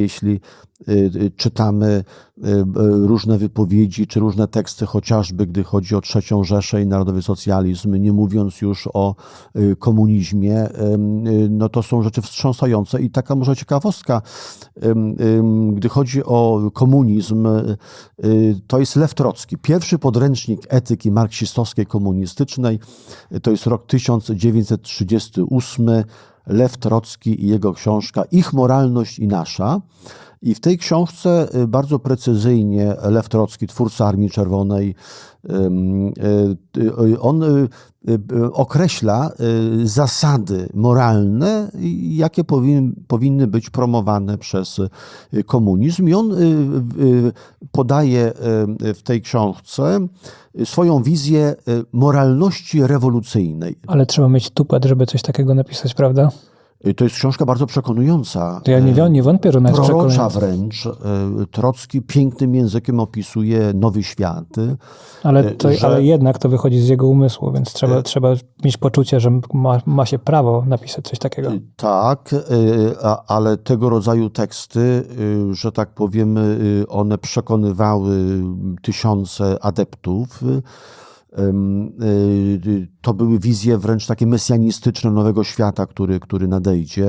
Jeśli czytamy y, y, różne wypowiedzi czy różne teksty, chociażby gdy chodzi o trzecią Rzeszę i narodowy socjalizm, nie mówiąc już o y, komunizmie, y, no to są rzeczy wstrząsające. I taka może ciekawostka, gdy chodzi o komunizm, y, y, to jest Lew Trocki. Pierwszy podręcznik etyki marksistowskiej komunistycznej, y, to jest rok 1938, Lew Trocki i jego książka Ich moralność i nasza. I w tej książce y, bardzo precyzyjnie Lew Trocki, twórca Armii Czerwonej, y, y, on określa zasady moralne, jakie powin, powinny być promowane przez komunizm. I on podaje w tej książce swoją wizję moralności rewolucyjnej. Ale trzeba mieć tupet, żeby coś takiego napisać, prawda? Y, To jest książka bardzo przekonująca. To ja nie, Y, nie wątpię, że ona jest Prorocza wręcz. Y, Trocki pięknym językiem opisuje nowy świat. Ale, to, że- ale jednak to wychodzi z jego umysłu, więc trzeba, E- trzeba mieć poczucie, że ma, ma się prawo napisać coś takiego. Tak, ale tego rodzaju teksty, że tak powiem, one przekonywały tysiące adeptów. Y, y, To były wizje wręcz takie mesjanistyczne nowego świata, który, który nadejdzie.